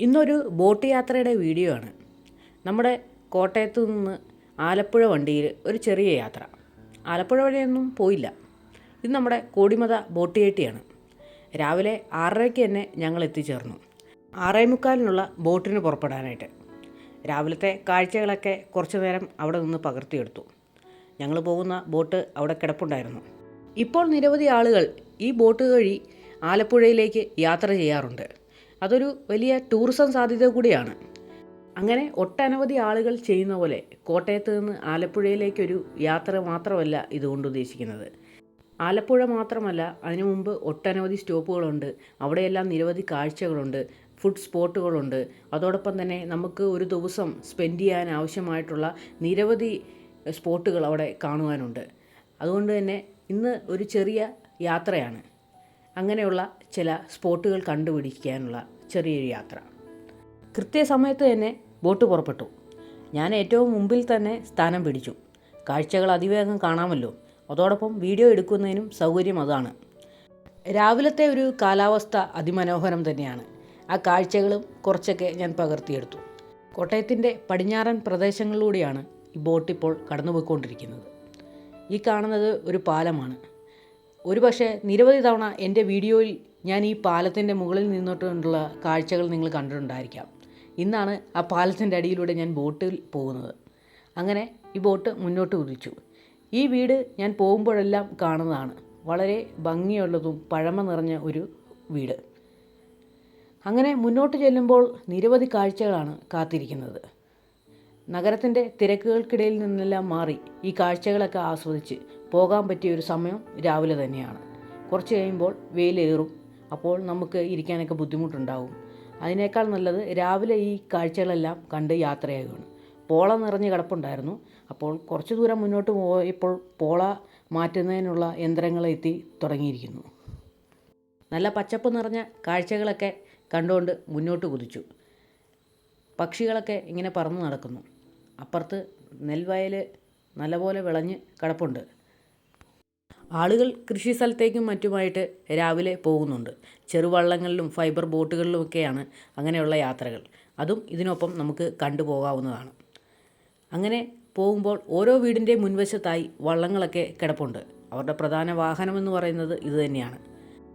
ഇന്നൊരു ബോട്ട് യാത്രയുടെ വീഡിയോ ആണ്. നമ്മുടെ കോട്ടയത്തു നിന്ന് ആലപ്പുഴ വണ്ടിയിൽ ഒരു ചെറിയ യാത്ര. ആലപ്പുഴ വഴിയൊന്നും പോയില്ല. ഇത് നമ്മുടെ കോടിമത ബോട്ട് ചേട്ടിയാണ് രാവിലെ ആറരയ്ക്ക് തന്നെ ഞങ്ങൾ എത്തിച്ചേർന്നു. ആറേ മുക്കാലിനുള്ള ബോട്ടിന് പുറപ്പെടാനായിട്ട്. രാവിലത്തെ കാഴ്ചകളൊക്കെ കുറച്ചു നേരം അവിടെ നിന്ന് പകർത്തിയെടുത്തു. ഞങ്ങൾ പോകുന്ന ബോട്ട് അവിടെ കിടപ്പുണ്ടായിരുന്നു. ഇപ്പോൾ നിരവധി ആളുകൾ ഈ ബോട്ട് വഴി ആലപ്പുഴയിലേക്ക് യാത്ര ചെയ്യാറുണ്ട്. അതൊരു വലിയ ടൂറിസം സാധ്യത കൂടിയാണ്. അങ്ങനെ ഒട്ടനവധി ആളുകൾ ചെയ്യുന്ന പോലെ കോട്ടയത്ത് നിന്ന് ആലപ്പുഴയിലേക്കൊരു യാത്ര മാത്രമല്ല ഇതുകൊണ്ട് ഉദ്ദേശിക്കുന്നത്. ആലപ്പുഴ മാത്രമല്ല അതിനു മുമ്പ് ഒട്ടനവധി സ്റ്റോപ്പുകളുണ്ട്. അവിടെയെല്ലാം നിരവധി കാഴ്ചകളുണ്ട് ഫുഡ് സ്പോട്ടുകളുണ്ട്. അതോടൊപ്പം തന്നെ നമുക്ക് ഒരു ദിവസം സ്പെൻഡ് ചെയ്യാൻ ആവശ്യമായിട്ടുള്ള നിരവധി സ്പോട്ടുകൾ അവിടെ കാണുവാനുണ്ട്. അതുകൊണ്ട് തന്നെ ഇന്ന് ഒരു ചെറിയ യാത്രയാണ്. അങ്ങനെയുള്ള ചില സ്പോട്ടുകൾ കണ്ടുപിടിക്കാനുള്ള ചെറിയൊരു യാത്ര. കൃത്യസമയത്ത് തന്നെ ബോട്ട് പുറപ്പെട്ടു. ഞാൻ ഏറ്റവും മുമ്പിൽ തന്നെ സ്ഥാനം പിടിച്ചു. കാഴ്ചകൾ അതിവേഗം കാണാമല്ലോ. അതോടൊപ്പം വീഡിയോ എടുക്കുന്നതിനും സൗകര്യം അതാണ്. രാവിലത്തെ ഒരു കാലാവസ്ഥ അതിമനോഹരം തന്നെയാണ്. ആ കാഴ്ചകളും കുറച്ചൊക്കെ ഞാൻ പകർത്തിയെടുത്തു. കോട്ടയത്തിന്റെ പടിഞ്ഞാറൻ പ്രദേശങ്ങളിലൂടെയാണ് ഈ ബോട്ട് ഇപ്പോൾ കടന്നുപോയിക്കൊണ്ടിരിക്കുന്നത്. ഈ കാണുന്നത് ഒരു പാലമാണ്. ഒരുപക്ഷെ നിരവധി തവണ എന്റെ വീഡിയോയിൽ ഞാൻ ഈ പാലത്തിന്റെ മുകളിൽ നിന്നിട്ടുള്ള കാഴ്ചകൾ നിങ്ങൾ കണ്ടിട്ടുണ്ടായിരിക്കാം. ഇന്നാണ് ആ പാലത്തിന്റെ അടിയിലൂടെ ഞാൻ ബോട്ടിൽ പോകുന്നത്. അങ്ങനെ ഈ ബോട്ട് മുന്നോട്ട് കുതിച്ചു. ഈ വീട് ഞാൻ പോകുമ്പോഴെല്ലാം കാണുന്നതാണ്. വളരെ ഭംഗിയുള്ളതും പഴമ നിറഞ്ഞ ഒരു വീട്. അങ്ങനെ മുന്നോട്ട് ചെല്ലുമ്പോൾ നിരവധി കാഴ്ചകളാണ് കാത്തിരിക്കുന്നത്. നഗരത്തിന്റെ തിരക്കുകൾക്കിടയിൽ നിന്നെല്ലാം മാറി ഈ കാഴ്ചകളൊക്കെ ആസ്വദിച്ച് പോകാൻ പറ്റിയ ഒരു സമയം രാവിലെ തന്നെയാണ്. കുറച്ച് കഴിയുമ്പോൾ വെയിലേറും അപ്പോൾ നമുക്ക് ഇരിക്കാനൊക്കെ ബുദ്ധിമുട്ടുണ്ടാവും. അതിനേക്കാൾ നല്ലത് രാവിലെ ഈ കാഴ്ചകളെല്ലാം കണ്ട് യാത്രയാകുകയാണ് പോള നിറഞ്ഞ് കിടപ്പുണ്ടായിരുന്നു. അപ്പോൾ കുറച്ച് ദൂരം മുന്നോട്ട് പോയപ്പോൾ പോള മാറ്റുന്നതിനുള്ള യന്ത്രങ്ങൾ എത്തി തുടങ്ങിയിരിക്കുന്നു. നല്ല പച്ചപ്പ് നിറഞ്ഞ കാഴ്ചകളൊക്കെ കണ്ടുകൊണ്ട് മുന്നോട്ട് കുതിച്ചു. പക്ഷികളൊക്കെ ഇങ്ങനെ പറന്ന് നടക്കുന്നു. അപ്പുറത്ത് നെൽവയൽ നല്ലപോലെ വിളഞ്ഞ് കിടപ്പുണ്ട്. ആളുകൾ കൃഷി സ്ഥലത്തേക്കും മറ്റുമായിട്ട് രാവിലെ പോകുന്നുണ്ട്. ചെറുവള്ളങ്ങളിലും ഫൈബർ ബോട്ടുകളിലുമൊക്കെയാണ് അങ്ങനെയുള്ള യാത്രകൾ. അതും ഇതിനൊപ്പം നമുക്ക് കണ്ടുപോകാവുന്നതാണ്. അങ്ങനെ പോകുമ്പോൾ ഓരോ വീടിന്റെ മുൻവശത്തായി വള്ളങ്ങളൊക്കെ കിടപ്പുണ്ട്. അവരുടെ പ്രധാന വാഹനമെന്ന് പറയുന്നത് ഇത് തന്നെയാണ്.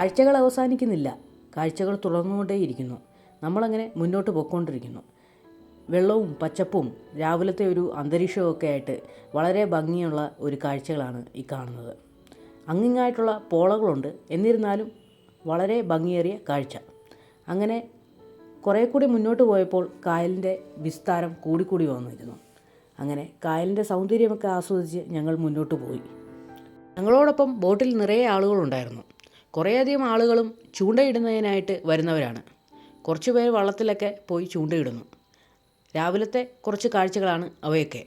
കാഴ്ചകൾ അവസാനിക്കുന്നില്ല. കാഴ്ചകൾ തുടർന്നുകൊണ്ടേയിരിക്കുന്നു. നമ്മളങ്ങനെ മുന്നോട്ട് പോയിക്കൊണ്ടിരിക്കുന്നു. വെള്ളവും പച്ചപ്പും രാവിലത്തെ ഒരു അന്തരീക്ഷവും ഒക്കെ ആയിട്ട് വളരെ ഭംഗിയുള്ള ഒരു കാഴ്ചകളാണ് ഈ കാണുന്നത്. അങ്ങിങ്ങായിട്ടുള്ള പോളകളുണ്ട്. എന്നിരുന്നാലും വളരെ ഭംഗിയേറിയ കാഴ്ച. അങ്ങനെ കുറേ കൂടി മുന്നോട്ട് പോയപ്പോൾ കായലിന്റെ വിസ്താരം കൂടിക്കൂടി വന്നിരുന്നു. അങ്ങനെ കായലിന്റെ സൗന്ദര്യമൊക്കെ ആസ്വദിച്ച് ഞങ്ങൾ മുന്നോട്ട് പോയി. ഞങ്ങളോടൊപ്പം ബോട്ടിൽ നിറയെ ആളുകളുണ്ടായിരുന്നു കുറേയധികം ആളുകളും ചൂണ്ടയിടുന്നതിനായിട്ട് വരുന്നവരാണ്. കുറച്ച് പേർ വള്ളത്തിലൊക്കെ പോയി ചൂണ്ടയിടുന്നു. രാവിലത്തെ കുറച്ച് കാഴ്ചകളാണ് അവയൊക്കെ.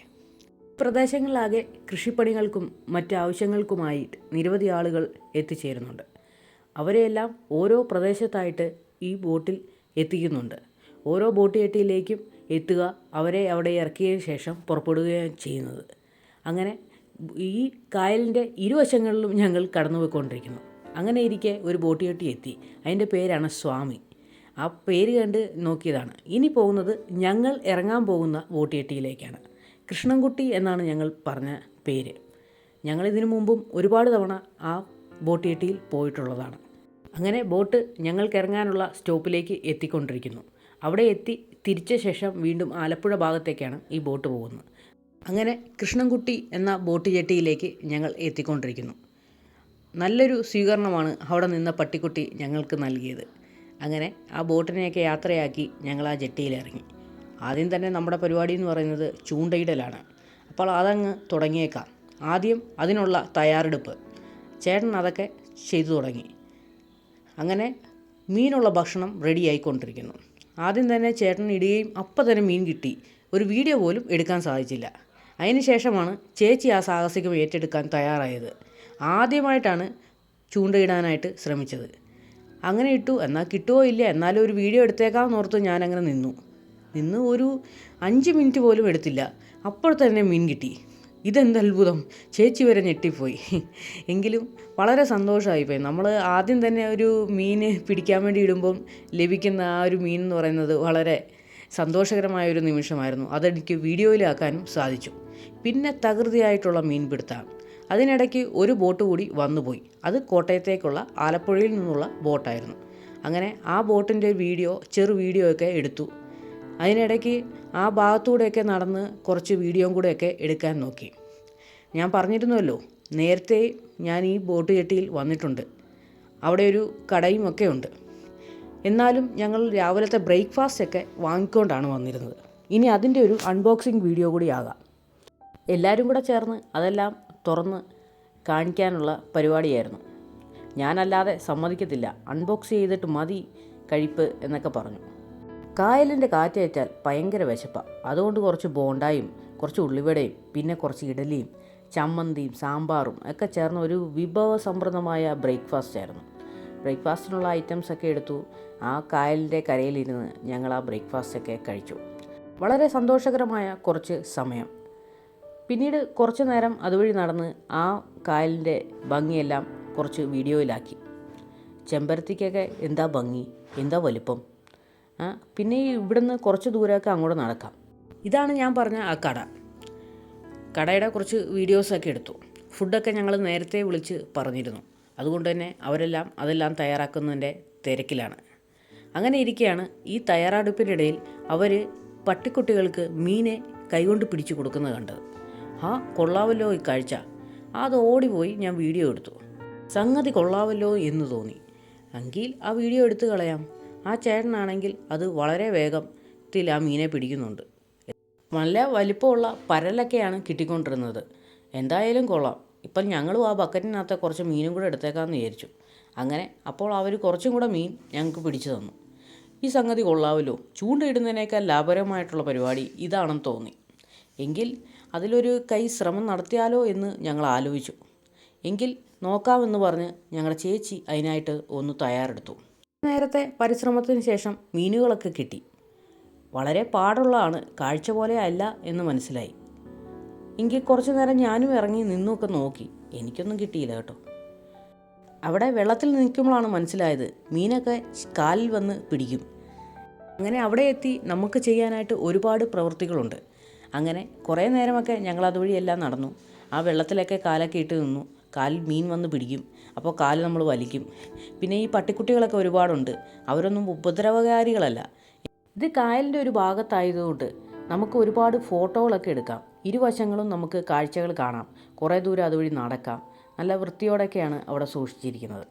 പ്രദേശങ്ങളിലാകെ കൃഷിപ്പണികൾക്കും മറ്റ് ആവശ്യങ്ങൾക്കുമായി നിരവധി ആളുകൾ എത്തിച്ചേരുന്നുണ്ട്. അവരെയെല്ലാം ഓരോ പ്രദേശത്തായിട്ട് ഈ ബോട്ടിൽ എത്തിക്കുന്നുണ്ട്. ഓരോ ബോട്ട് ജെട്ടിയിലേക്കും എത്തുക അവരെ അവിടെ ഇറക്കിയ ശേഷം പുറപ്പെടുകയാണ് ചെയ്യുന്നത്. അങ്ങനെ ഈ കായലിന്റെ ഇരുവശങ്ങളിലും ഞങ്ങൾ കടന്നുപോയിക്കൊണ്ടിരിക്കുന്നു. അങ്ങനെ ഇരിക്കെ ഒരു ബോട്ട് ജെട്ടി എത്തി. അതിന്റെ പേരാണ് സ്വാമി. ആ പേര് കണ്ട് നോക്കിയതാണ്. ഇനി പോകുന്നത് ഞങ്ങൾ ഇറങ്ങാൻ പോകുന്ന ബോട്ട് ജെട്ടിയിലേക്കാണ് കൃഷ്ണൻകുട്ടി എന്നാണ് ഞങ്ങൾ പറഞ്ഞ പേര്. ഞങ്ങൾ ഇതിനു മുമ്പും ഒരുപാട് തവണ ആ ബോട്ട് ജെട്ടിയിൽ പോയിട്ടുള്ളതാണ്. അങ്ങനെ ബോട്ട് ഞങ്ങൾക്ക് ഇറങ്ങാനുള്ള സ്റ്റോപ്പിലേക്ക് എത്തിക്കൊണ്ടിരിക്കുന്നു. അവിടെ എത്തി തിരിച്ച ശേഷം വീണ്ടും ആലപ്പുഴ ഭാഗത്തേക്കാണ് ഈ ബോട്ട് പോകുന്നത്. അങ്ങനെ കൃഷ്ണൻകുട്ടി എന്ന ബോട്ട് ജെട്ടിയിലേക്ക് ഞങ്ങൾ എത്തിക്കൊണ്ടിരിക്കുന്നു. നല്ലൊരു സ്വീകരണമാണ് അവിടെ നിന്ന പട്ടിക്കുട്ടി ഞങ്ങൾക്ക് നൽകിയത്. അങ്ങനെ ആ ബോട്ടിനെയൊക്കെ യാത്രയാക്കി ഞങ്ങൾ ആ ജെട്ടിയിൽ ഇറങ്ങി ആദ്യം തന്നെ നമ്മുടെ പരിപാടി എന്ന് പറയുന്നത് ചൂണ്ടയിടലാണ്. അപ്പോൾ അതങ്ങ് തുടങ്ങിയേക്കാം. ആദ്യം അതിനുള്ള തയ്യാറെടുപ്പ്. ചേട്ടൻ അതൊക്കെ ചെയ്തു തുടങ്ങി. അങ്ങനെ മീനുള്ള ഭക്ഷണം റെഡി ആയിക്കൊണ്ടിരിക്കുന്നു. ആദ്യം തന്നെ ചേട്ടൻ ഇടുകയും അപ്പം തന്നെ മീൻ കിട്ടി. ഒരു വീഡിയോ പോലും എടുക്കാൻ സാധിച്ചില്ല. അതിന് ശേഷമാണ് ചേച്ചി ആ സാഹസികം ഏറ്റെടുക്കാൻ തയ്യാറായത്. ആദ്യമായിട്ടാണ് ചൂണ്ടയിടാനായിട്ട് ശ്രമിച്ചത്. അങ്ങനെ ഇട്ടു. എന്നാൽ കിട്ടുമോ ഇല്ല. എന്നാലും ഒരു വീഡിയോ എടുത്തേക്കാമെന്ന് ഓർത്ത് ഞാനങ്ങനെ നിന്നു. നിന്ന് ഒരു അഞ്ച് മിനിറ്റ് പോലും എടുത്തില്ല. അപ്പോൾ തന്നെ മീൻ കിട്ടി. ഇതെന്ത് അത്ഭുതം. ചേച്ചി വരെ ഞെട്ടിപ്പോയി. എങ്കിലും വളരെ സന്തോഷമായിപ്പോയി. നമ്മൾ ആദ്യം തന്നെ ഒരു മീൻ പിടിക്കാൻ വേണ്ടി ഇടുമ്പം ലഭിക്കുന്ന ആ ഒരു മീൻ എന്ന് പറയുന്നത് വളരെ സന്തോഷകരമായ ഒരു നിമിഷമായിരുന്നു. അതെനിക്ക് വീഡിയോയിലാക്കാനും സാധിച്ചു. പിന്നെ തകൃതിയായിട്ടുള്ള മീൻപിടുത്തം അതിനിടയ്ക്ക് ഒരു ബോട്ട് കൂടി വന്നുപോയി. അത് കോട്ടയത്തേക്കുള്ള ആലപ്പുഴയിൽ നിന്നുള്ള ബോട്ടായിരുന്നു. അങ്ങനെ ആ ബോട്ടിന്റെ വീഡിയോ ചെറു വീഡിയോ ഒക്കെ എടുത്തു. അതിനിടയ്ക്ക് ആ ഭാഗത്തൂടെയൊക്കെ നടന്ന് കുറച്ച് വീഡിയോയും കൂടെയൊക്കെ എടുക്കാൻ നോക്കി. ഞാൻ പറഞ്ഞിരുന്നുവല്ലോ നേരത്തെ ഞാൻ ഈ ബോട്ട് ജെട്ടിയിൽ വന്നിട്ടുണ്ട്. അവിടെ ഒരു കടയും ഒക്കെ ഉണ്ട്. എന്നാലും ഞങ്ങൾ രാവിലത്തെ ബ്രേക്ക്ഫാസ്റ്റ് ഒക്കെ വാങ്ങിക്കൊണ്ടാണ് വന്നിരുന്നത്. ഇനി അതിന്റെ ഒരു അൺബോക്സിങ് വീഡിയോ കൂടി ആകാം. എല്ലാവരും കൂടെ ചേർന്ന് അതെല്ലാം തുറന്ന് കാണിക്കാനുള്ള പരിപാടിയായിരുന്നു. ഞാനല്ലാതെ സമ്മതിക്കത്തില്ല. അൺബോക്സ് ചെയ്തിട്ട് മതി കഴിപ്പ് എന്നൊക്കെ പറഞ്ഞു. കായലിന്റെ കാറ്റേറ്റാൽ ഭയങ്കര വിശപ്പാണ് അതുകൊണ്ട് കുറച്ച് ബോണ്ടായും കുറച്ച് ഉള്ളിവടയും പിന്നെ കുറച്ച് ഇഡലിയും ചമ്മന്തിയും സാമ്പാറും ഒക്കെ ചേർന്ന ഒരു വിഭവസമൃദ്ധമായ ബ്രേക്ക്ഫാസ്റ്റ് ആയിരുന്നു. ബ്രേക്ക്ഫാസ്റ്റിനുള്ള ഐറ്റംസ് ഒക്കെ എടുത്തു ആ കായലിന്റെ കരയിലിരുന്ന് ഞങ്ങൾ ആ ബ്രേക്ക്ഫാസ്റ്റ് ഒക്കെ കഴിച്ചു. വളരെ സന്തോഷകരമായ കുറച്ച് സമയം. പിന്നീട് കുറച്ച് നേരം അതുവഴി നടന്ന് ആ കായലിന്റെ ഭംഗിയെല്ലാം കുറച്ച് വീഡിയോയിലാക്കി. ചെമ്പരത്തിക്കൊക്കെ എന്താ ഭംഗി? എന്താ വലിപ്പം? പിന്നെ ഇവിടുന്ന് കുറച്ച് ദൂരമൊക്കെ അങ്ങോട്ട് നടക്കാം. ഇതാണ് ഞാൻ പറഞ്ഞ ആ കട. കടയുടെ കുറച്ച് വീഡിയോസൊക്കെ എടുത്തു. ഫുഡൊക്കെ ഞങ്ങൾ നേരത്തെ വിളിച്ച് പറഞ്ഞിരുന്നു. അതുകൊണ്ട് തന്നെ അവരെല്ലാം അതെല്ലാം തയ്യാറാക്കുന്നതിന്റെ തിരക്കിലാണ്. അങ്ങനെ ഇരിക്കുകയാണ് ഈ തയ്യാറെടുപ്പിനിടയിൽ അവർ പട്ടിക്കുട്ടികൾക്ക് മീനെ കൈകൊണ്ട് പിടിച്ചു കൊടുക്കുന്നത് കണ്ടത്. ആ കൊള്ളാവല്ലോ ഈ കാഴ്ച. അത് ഓടിപ്പോയി ഞാൻ വീഡിയോ എടുത്തു. സംഗതി കൊള്ളാവല്ലോ എന്ന് തോന്നി. എങ്കിൽ ആ വീഡിയോ എടുത്തു കളയാം. ആ ചേട്ടനാണെങ്കിൽ അത് വളരെ വേഗത്തിൽ ആ മീനെ പിടിക്കുന്നുണ്ട്. നല്ല വലിപ്പമുള്ള പരലൊക്കെയാണ് കിട്ടിക്കൊണ്ടിരുന്നത്. എന്തായാലും കൊള്ളാം. ഇപ്പം ഞങ്ങളും ആ ബക്കറ്റിനകത്ത് കുറച്ച് മീനും കൂടെ എടുത്തേക്കാമെന്ന് വിചാരിച്ചു. അങ്ങനെ അപ്പോൾ അവർ കുറച്ചും കൂടെ മീൻ ഞങ്ങൾക്ക് പിടിച്ചു തന്നു. ഈ സംഗതി കൊള്ളാമല്ലോ. ചൂണ്ടയിടുന്നതിനേക്കാൾ ലാഭകരമായിട്ടുള്ള പരിപാടി ഇതാണെന്ന് തോന്നി. എങ്കിൽ അതിലൊരു കൈ ശ്രമം നടത്തിയാലോ എന്ന് ഞങ്ങൾ ആലോചിച്ചു. എങ്കിൽ നോക്കാമെന്ന് പറഞ്ഞ് ഞങ്ങളുടെ ചേച്ചി അതിനായിട്ട് ഒന്ന് തയ്യാറെടുത്തു. നേരത്തെ പരിശ്രമത്തിന് ശേഷം മീനുകളൊക്കെ കിട്ടി. വളരെ പാടുള്ളതാണ് കാഴ്ച പോലെ അല്ല എന്ന് മനസ്സിലായി. എങ്കിൽ കുറച്ചു നേരം ഞാനും ഇറങ്ങി നിന്നൊക്കെ നോക്കി. എനിക്കൊന്നും കിട്ടിയില്ല കേട്ടോ. അവിടെ വെള്ളത്തിൽ നിൽക്കുമ്പോഴാണ് മനസ്സിലായത് മീനൊക്കെ കാലിൽ വന്ന് പിടിക്കും. അങ്ങനെ അവിടെ എത്തി നമുക്ക് ചെയ്യാനായിട്ട് ഒരുപാട് പ്രവൃത്തികളുണ്ട്. അങ്ങനെ കുറേ നേരമൊക്കെ ഞങ്ങൾ അതുവഴിയെല്ലാം നടന്നു. ആ വെള്ളത്തിലൊക്കെ കാലൊക്കെ ഇട്ട് നിന്നു. കാലിൽ മീൻ വന്ന് പിടിക്കും. അപ്പോൾ കാൽ നമ്മൾ വലിക്കും. പിന്നെ ഈ പട്ടിക്കുട്ടികളൊക്കെ ഒരുപാടുണ്ട്. അവരൊന്നും ഉപദ്രവകാരികളല്ല. ഇത് കായലിന്റെ ഒരു ഭാഗത്തായതുകൊണ്ട് നമുക്ക് ഒരുപാട് ഫോട്ടോകളൊക്കെ എടുക്കാം. ഇരുവശങ്ങളും നമുക്ക് കാഴ്ചകൾ കാണാം. കുറേ ദൂരം അതുവഴി നടക്കാം. നല്ല വൃത്തിയോടെയൊക്കെയാണ് അവിടെ സൂക്ഷിച്ചിരിക്കുന്നത്.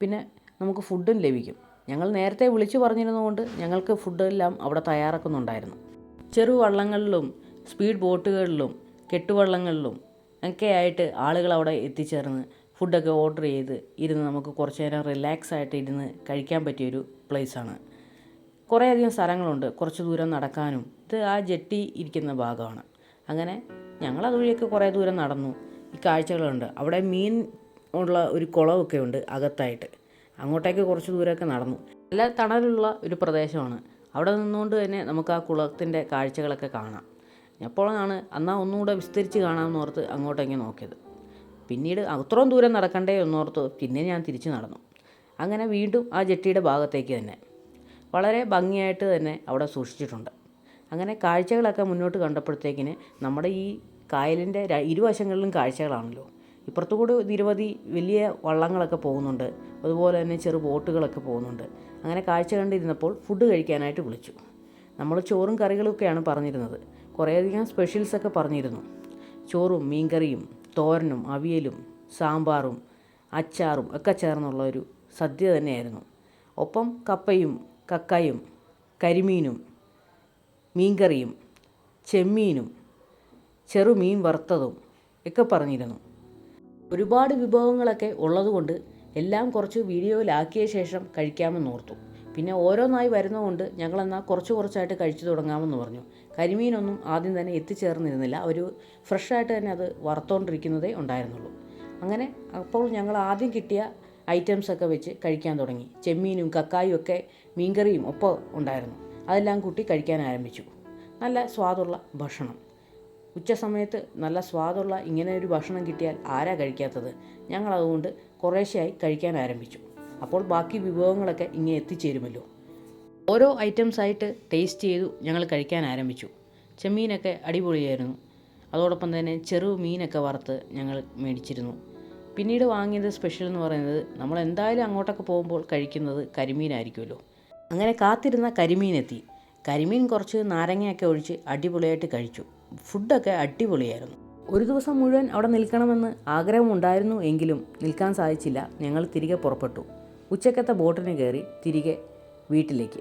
പിന്നെ നമുക്ക് ഫുഡും ലഭിക്കും. ഞങ്ങൾ നേരത്തെ വിളിച്ചു പറഞ്ഞിരുന്നതുകൊണ്ട് ഞങ്ങൾക്ക് ഫുഡെല്ലാം അവിടെ തയ്യാറാക്കുന്നുണ്ടായിരുന്നു. ചെറു വള്ളങ്ങളിലും സ്പീഡ് ബോട്ടുകളിലും കെട്ടുവള്ളങ്ങളിലും ഒക്കെ ആയിട്ട് ആളുകൾ അവിടെ എത്തിച്ചേർന്ന് ഫുഡൊക്കെ ഓർഡർ ചെയ്ത് ഇരുന്ന് നമുക്ക് കുറച്ച് നേരം റിലാക്സ് ആയിട്ട് ഇരുന്ന് കഴിക്കാൻ പറ്റിയൊരു പ്ലേസാണ് കുറേയധികം സ്ഥലങ്ങളുണ്ട്. കുറച്ച് ദൂരം നടക്കാനും ഇത് ആ ജെട്ടി ഇരിക്കുന്ന ഭാഗമാണ്. അങ്ങനെ ഞങ്ങൾ അതുവഴിയൊക്കെ കുറേ ദൂരം നടന്നു. ഈ കാഴ്ചകളുണ്ട്. അവിടെ മീൻ ഉള്ള ഒരു കുളമൊക്കെ ഉണ്ട് അകത്തായിട്ട്. അങ്ങോട്ടേക്ക് കുറച്ച് ദൂരമൊക്കെ നടന്നു. നല്ല തണലുള്ള ഒരു പ്രദേശമാണ്. അവിടെ നിന്നുകൊണ്ട് തന്നെ നമുക്ക് ആ കുളത്തിന്റെ കാഴ്ചകളൊക്കെ കാണാം. അപ്പോഴാണ് അന്നാ ഒന്നുകൂടെ വിസ്തരിച്ച് കാണാമെന്ന് ഓർത്ത് അങ്ങോട്ടേക്ക് നോക്കിയത്. പിന്നീട് അത്രയും ദൂരം നടക്കണ്ടേ എന്നോർത്ത് പിന്നെ ഞാൻ തിരിച്ച് നടന്നു. അങ്ങനെ വീണ്ടും ആ ജെട്ടിയുടെ ഭാഗത്തേക്ക് തന്നെ. വളരെ ഭംഗിയായിട്ട് തന്നെ അവിടെ സൂക്ഷിച്ചിട്ടുണ്ട്. അങ്ങനെ കാഴ്ചകളൊക്കെ മുന്നോട്ട് കണ്ടപ്പോഴത്തേക്കിന് നമ്മുടെ ഈ കായലിന്റെ ഇരുവശങ്ങളിലും കാഴ്ചകളാണല്ലോ. ഇപ്പുറത്തുകൂടി നിരവധി വലിയ വള്ളങ്ങളൊക്കെ പോകുന്നുണ്ട്. അതുപോലെ തന്നെ ചെറു ബോട്ടുകളൊക്കെ പോകുന്നുണ്ട്. അങ്ങനെ കാഴ്ച കണ്ടിരുന്നപ്പോൾ ഫുഡ് കഴിക്കാനായിട്ട് വിളിച്ചു. നമ്മൾ ചോറും കറികളൊക്കെയാണ് പറഞ്ഞിരുന്നത്. കുറേയധികം സ്പെഷ്യൽസൊക്കെ പറഞ്ഞിരുന്നു. ചോറും മീൻകറിയും തോരനും അവിയലും സാമ്പാറും അച്ചാറും ഒക്കെ ചേർന്നുള്ള ഒരു സദ്യ തന്നെയായിരുന്നു. ഒപ്പം കപ്പയും കക്കയും കരിമീനും മീൻകറിയും ചെമ്മീനും ചെറുമീൻ വറുത്തതും ഒക്കെ പറഞ്ഞിരുന്നു. ഒരുപാട് വിഭവങ്ങളൊക്കെ ഉള്ളതുകൊണ്ട് എല്ലാം കുറച്ച് വീഡിയോയിലാക്കിയ ശേഷം കഴിക്കാമെന്ന് ഓർത്തു. പിന്നെ ഓരോന്നായി വരുന്നതുകൊണ്ട് ഞങ്ങളെന്നാൽ കുറച്ച് കുറച്ചായിട്ട് കഴിച്ചു തുടങ്ങാമെന്ന് പറഞ്ഞു. കരിമീനൊന്നും ആദ്യം തന്നെ എത്തിച്ചേർന്നിരുന്നില്ല. ഒരു ഫ്രഷായിട്ട് തന്നെ അത് വറുത്തോണ്ടിരിക്കുന്നതേ ഉണ്ടായിരുന്നുള്ളൂ. അങ്ങനെ അപ്പോൾ ഞങ്ങൾ ആദ്യം കിട്ടിയ ഐറ്റംസൊക്കെ വെച്ച് കഴിക്കാൻ തുടങ്ങി. ചെമ്മീനും കക്കായും ഒക്കെ മീൻകറിയും ഒപ്പം ഉണ്ടായിരുന്നു. അതെല്ലാം കൂട്ടി കഴിക്കാൻ ആരംഭിച്ചു. നല്ല സ്വാദുള്ള ഭക്ഷണം. ഉച്ച സമയത്ത് നല്ല സ്വാദുള്ള ഇങ്ങനെ ഒരു ഭക്ഷണം കിട്ടിയാൽ ആരാ കഴിക്കാത്തത്? ഞങ്ങൾ അതുകൊണ്ട് കുറേശ്ശെയായി കഴിക്കാൻ ആരംഭിച്ചു. അപ്പോൾ ബാക്കി വിഭവങ്ങളൊക്കെ ഇങ്ങനെ എത്തിച്ചേരുമല്ലോ. ഓരോ ഐറ്റംസ് ആയിട്ട് ടേസ്റ്റ് ചെയ്തു ഞങ്ങൾ കഴിക്കാൻ ആരംഭിച്ചു. ചെമ്മീനൊക്കെ അടിപൊളിയായിരുന്നു. അതോടൊപ്പം തന്നെ ചെറു മീനൊക്കെ വറുത്ത് ഞങ്ങൾ മേടിച്ചിരുന്നു. പിന്നീട് വാങ്ങിയത് സ്പെഷ്യൽ എന്ന് പറയുന്നത് നമ്മൾ എന്തായാലും അങ്ങോട്ടൊക്കെ പോകുമ്പോൾ കഴിക്കുന്നത് കരിമീനായിരിക്കുമല്ലോ. അങ്ങനെ കാത്തിരുന്ന കരിമീൻ എത്തി. കരിമീൻ കുറച്ച് നാരങ്ങയൊക്കെ ഒഴിച്ച് അടിപൊളിയായിട്ട് കഴിച്ചു. ഫുഡൊക്കെ അടിപൊളിയായിരുന്നു. ഒരു ദിവസം മുഴുവൻ അവിടെ നിൽക്കണമെന്ന് ആഗ്രഹമുണ്ടായിരുന്നു എങ്കിലും നിൽക്കാൻ സാധിച്ചില്ല. ഞങ്ങൾ തിരികെ പുറപ്പെട്ടു. ഉച്ചക്കത്തെ ബോട്ടിന് കയറി തിരികെ വീട്ടിലേക്ക്.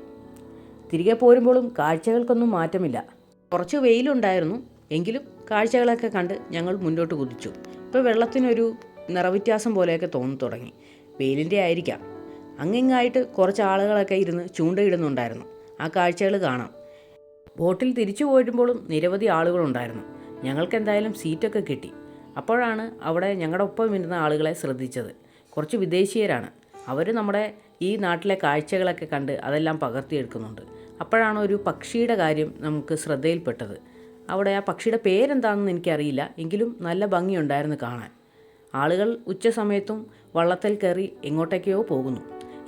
തിരികെ പോരുമ്പോഴും കാഴ്ചകൾക്കൊന്നും മാറ്റമില്ല. കുറച്ച് വെയിലുണ്ടായിരുന്നു. എങ്കിലും കാഴ്ചകളൊക്കെ കണ്ട് ഞങ്ങൾ മുന്നോട്ട് കുതിച്ചു. ഇപ്പോൾ വെള്ളത്തിനൊരു നിറവ്യത്യാസം പോലെയൊക്കെ തോന്നി തുടങ്ങി. വെയിലിന്റെ ആയിരിക്കാം. അങ്ങിങ്ങായിട്ട് കുറച്ച് ആളുകളൊക്കെ ഇരുന്ന് ചൂണ്ടയിടുന്നുണ്ടായിരുന്നു. ആ കാഴ്ചകൾ കാണാം. ബോട്ടിൽ തിരിച്ചു പോരുമ്പോഴും നിരവധി ആളുകളുണ്ടായിരുന്നു. ഞങ്ങൾക്ക് എന്തായാലും സീറ്റൊക്കെ കിട്ടി. അപ്പോഴാണ് അവിടെ ഞങ്ങളുടെ ഒപ്പം ഇരുന്ന ആളുകളെ ശ്രദ്ധിച്ചത്. കുറച്ച് വിദേശീയരാണ്. അവർ നമ്മുടെ ഈ നാട്ടിലെ കാഴ്ചകളൊക്കെ കണ്ട് അതെല്ലാം പകർത്തിയെടുക്കുന്നുണ്ട്. അപ്പോഴാണ് ഒരു പക്ഷിയുടെ കാര്യം നമുക്ക് ശ്രദ്ധയിൽപ്പെട്ടത്. അവിടെ ആ പക്ഷിയുടെ പേരെന്താണെന്ന് എനിക്കറിയില്ല. എങ്കിലും നല്ല ഭംഗിയുണ്ടായിരുന്നു കാണാൻ. ആളുകൾ ഉച്ച സമയത്തും വള്ളത്തിൽ കയറി എങ്ങോട്ടേക്കോ പോകുന്നു.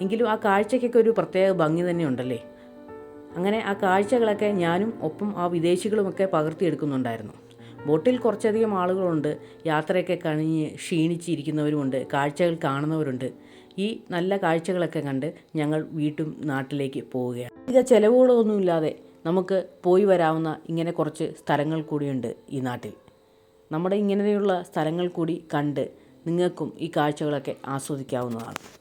എങ്കിലും ആ കാഴ്ചയ്ക്കൊക്കെ ഒരു പ്രത്യേക ഭംഗി തന്നെ ഉണ്ടല്ലേ? അങ്ങനെ ആ കാഴ്ചകളൊക്കെ ഞാനും ഒപ്പം ആ വിദേശികളുമൊക്കെ പകർത്തിയെടുക്കുന്നുണ്ടായിരുന്നു. ബോട്ടിൽ കുറച്ചധികം ആളുകളുണ്ട്. യാത്രയൊക്കെ കഴിഞ്ഞ് ക്ഷീണിച്ചിരിക്കുന്നവരുമുണ്ട്. കാഴ്ചകൾ കാണുന്നവരുണ്ട്. ഈ നല്ല കാഴ്ചകളൊക്കെ കണ്ട് ഞങ്ങൾ വീട്ടും നാട്ടിലേക്ക് പോവുകയാണ്. അധിക ചിലവുകളൊന്നുമില്ലാതെ നമുക്ക് പോയി വരാവുന്ന ഇങ്ങനെ കുറച്ച് സ്ഥലങ്ങൾ കൂടിയുണ്ട് ഈ നാട്ടിൽ. നമ്മുടെ ഇങ്ങനെയുള്ള സ്ഥലങ്ങൾ കൂടി കണ്ട് നിങ്ങൾക്കും ഈ കാഴ്ചകളൊക്കെ ആസ്വദിക്കാവുന്നതാണ്.